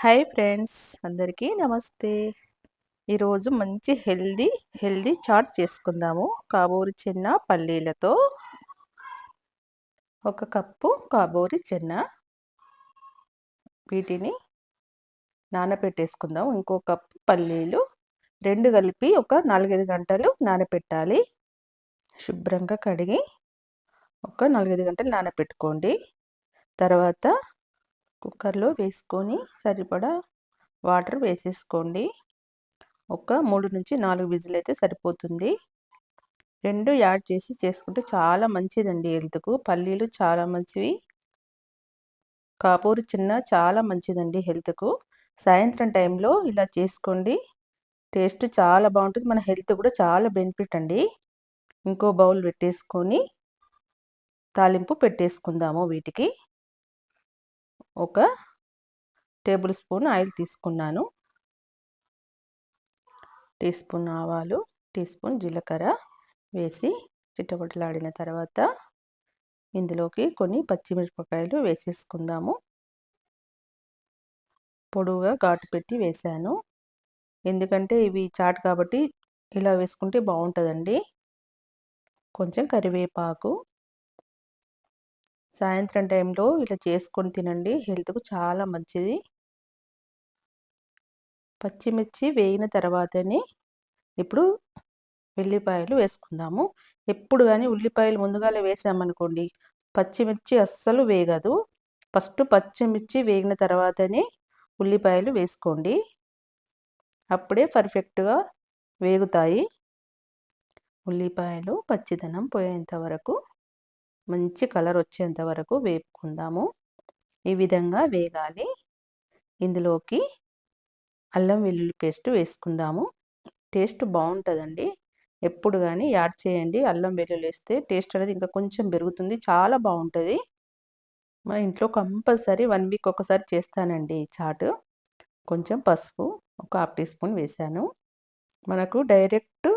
Hi friends అందరికీ నమస్తే. ఈరోజు మంచి హెల్దీ హెల్దీ చాట్ చేసుకుందాము. కాబూరి చిన్న పల్లీలతో ఒక కప్పు కాబూరి చిన్న వీటిని నానబెట్టేసుకుందాం ఇంకో కప్పు పల్లీలు రెండు కలిపి ఒక నాలుగైదు గంటలు నానబెట్టాలి శుభ్రంగా కడిగి ఒక నాలుగైదు గంటలు నానబెట్టుకోండి తర్వాత కుక్కర్లో వేసుకొని సరిపడా వాటర్ వేసేసుకోండి. ఒక మూడు నుంచి నాలుగు విజిల్ అయితే సరిపోతుంది. రెండు యాడ్ చేసి చేసుకుంటే చాలా మంచిదండి హెల్త్కు. పల్లీలు చాలా మంచివి. కాపూరు చిన్న చాలా మంచిదండి హెల్త్కు. సాయంత్రం టైంలో ఇలా చేసుకోండి. టేస్ట్ చాలా బాగుంటుంది. మన హెల్త్ కూడా చాలా బెనిఫిట్ అండి. ఇంకో బౌల్ పెట్టేసుకొని తాలింపు పెట్టేసుకుందాము వీటికి. ఒక టేబుల్ స్పూన్ ఆయిల్ తీసుకున్నాను. టీ స్పూన్ ఆవాలు టీ స్పూన్ జీలకర్ర వేసి చిట్టబొట్టలాడిన తర్వాత ఇందులోకి కొన్ని పచ్చిమిరపకాయలు వేసేసుకుందాము. పొడువుగా ఘాటు పెట్టి వేసాను. ఎందుకంటే ఇవి చాట్ కాబట్టి ఇలా వేసుకుంటే బాగుంటుందండి. కొంచెం కరివేపాకు సాయంత్రం టైంలో ఇలా చేసుకొని తినండి. హెల్త్కు చాలా మంచిది. పచ్చిమిర్చి వేయిన తర్వాతనే ఇప్పుడు ఉల్లిపాయలు వేసుకుందాము. ఎప్పుడు కానీ ఉల్లిపాయలు ముందుగానే వేసామనుకోండి పచ్చిమిర్చి అస్సలు వేగదు. ఫస్ట్ పచ్చిమిర్చి వేగిన తర్వాతనే ఉల్లిపాయలు వేసుకోండి. అప్పుడే పర్ఫెక్ట్గా వేగుతాయి. ఉల్లిపాయలు పచ్చిదనం పోయేంత వరకు మంచి కలర్ వచ్చేంత వరకు వేపుకుందాము. ఈ విధంగా వేగాలి. ఇందులోకి అల్లం వెల్లుల్లి పేస్ట్ వేసుకుందాము. టేస్ట్ బాగుంటుందండి. ఎప్పుడు కానీ యాడ్ చేయండి. అల్లం వెల్లుల్లి వేస్తే టేస్ట్ అనేది ఇంకా కొంచెం పెరుగుతుంది. చాలా బాగుంటుంది. మా ఇంట్లో కంపల్సరీ వన్ వీక్ ఒకసారి చేస్తానండి చాటు. కొంచెం పసుపు ఒక హాఫ్ టీ స్పూన్ వేసాను మనకు డైరెక్ట్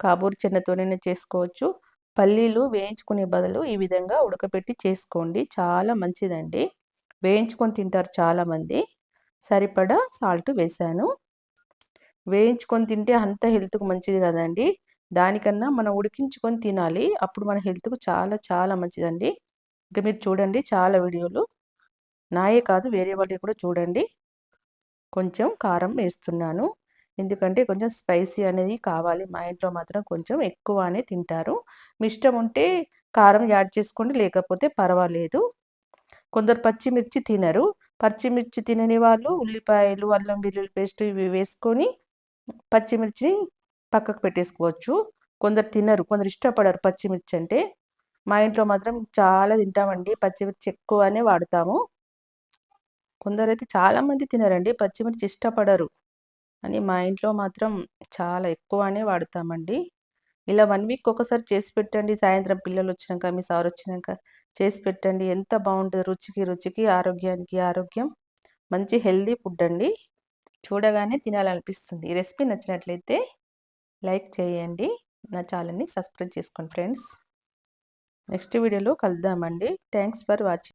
కాబూర్ చిన్నతోనే చేసుకోవచ్చు. పల్లీలు వేయించుకునే బదులు ఈ విధంగా ఉడకపెట్టి చేసుకోండి. చాలా మంచిదండి. వేయించుకొని తింటారు చాలామంది సరిపడా సాల్ట్ వేసాను వేయించుకొని తింటే అంత హెల్త్కు మంచిది కదండి. దానికన్నా మనం ఉడికించుకొని తినాలి. అప్పుడు మన హెల్త్కు చాలా చాలా మంచిదండి. ఇంకా మీరు చూడండి చాలా వీడియోలు. నాయే కాదు వేరే వాళ్ళకి కూడా చూడండి. కొంచెం కారం వేస్తున్నాను. ఎందుకంటే కొంచెం స్పైసీ అనేది కావాలి. మా ఇంట్లో మాత్రం కొంచెం ఎక్కువనే తింటారు. మీ ఇష్టం ఉంటే కారం యాడ్ చేసుకోండి లేకపోతే పర్వాలేదు. కొందరు పచ్చిమిర్చి తినరు. పచ్చిమిర్చి తినని వాళ్ళు ఉల్లిపాయలు అల్లం వెల్లుల్లి పేస్ట్ ఇవి వేసుకొని పచ్చిమిర్చి పక్కకు పెట్టేసుకోవచ్చు. కొందరు తినరు. కొందరు ఇష్టపడరు పచ్చిమిర్చి అంటే. మా ఇంట్లో మాత్రం చాలా తింటామండి. పచ్చిమిర్చి ఎక్కువనే వాడతాము. కొందరైతే చాలామంది తినరండి. పచ్చిమిర్చి ఇష్టపడరు. అని మా ఇంట్లో మాత్రం చాలా ఎక్కువనే వాడతామండి. ఇలా వన్ వీక్ ఒకసారి చేసి పెట్టండి. సాయంత్రం పిల్లలు వచ్చినాక మీ సార్ వచ్చినాక చేసి పెట్టండి. ఎంత బాగుంటుంది రుచికి రుచికి ఆరోగ్యానికి ఆరోగ్యం. మంచి హెల్దీ ఫుడ్ అండి. చూడగానే తినాలనిపిస్తుంది. ఈ రెసిపీ నచ్చినట్లయితే లైక్ చేయండి. నా ఛానల్ని సబ్స్క్రైబ్ చేసుకోండి ఫ్రెండ్స్. నెక్స్ట్ వీడియోలో కలుద్దామండి. Thanks for watching.